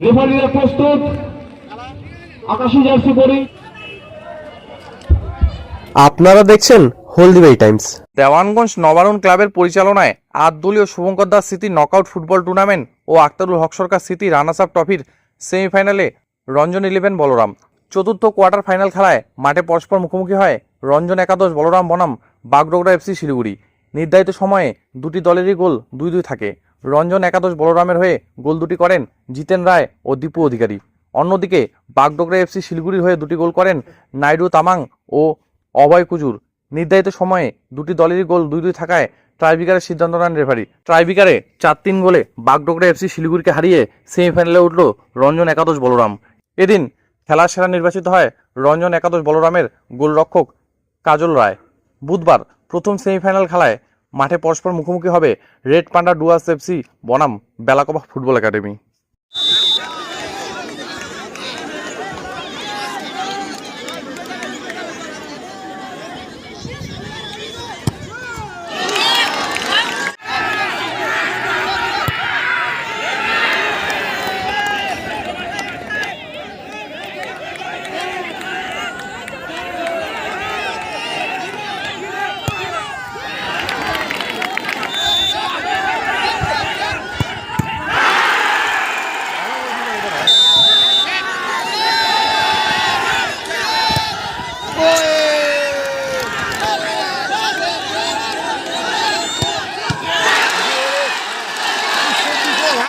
রেফারিরা প্রস্তুত। আকাশি জার্সি পরি। আপনারা দেখছেন হলদিবাই টাইমস। দেওয়ানগঞ্জ নবারুণ ক্লাবের পরিচালনায় আট দলীয় শুভঙ্কর দাস স্মৃতি নকআউট ফুটবল টুর্নামেন্ট ও আক্তারুল হক সরকার স্মৃতি রানার্স আপ ট্রফির সেমিফাইনালে রঞ্জন ইলেভেন বলরাম। চতুর্থ কোয়ার্টার ফাইনাল খেলায় মাঠে পরস্পর মুখোমুখি হয় রঞ্জন একাদশ বলরাম বনাম বাগডোগরা এফসি শিলিগুড়ি। নির্ধারিত সময়ে দুটি দলেরই গোল দুই দুই থাকে। রঞ্জন একাদশ বলরামের হয়ে গোল দুটি করেন জিতেন রায় ও দীপু অধিকারী। অন্যদিকে বাগডোগরা এফসি শিলিগুড়ির হয়ে দুটি গোল করেন নাইডু তামাং ও অভয় কুজুর। নির্ধারিত সময়ে দুটি দলেরই গোল দুই দুই থাকায় ট্রাইবিকারের সিদ্ধান্ত নেন রেফারি। ট্রাইবিকারে চার তিন গোলে বাগডোগরা এফসি শিলিগুড়িকে হারিয়ে সেমিফাইনালে উঠল রঞ্জন একাদশ বলরাম। এদিন খেলার সেরা নির্বাচিত হয় রঞ্জন একাদশ বলরামের গোলরক্ষক কাজল রায়। বুধবার প্রথম সেমিফাইনাল খেলায় মাঠে পরস্পর মুখোমুখি হবে রেড পান্ডা ডুয়াস এফসি বনাম বেলাকোবা ফুটবল একাডেমি।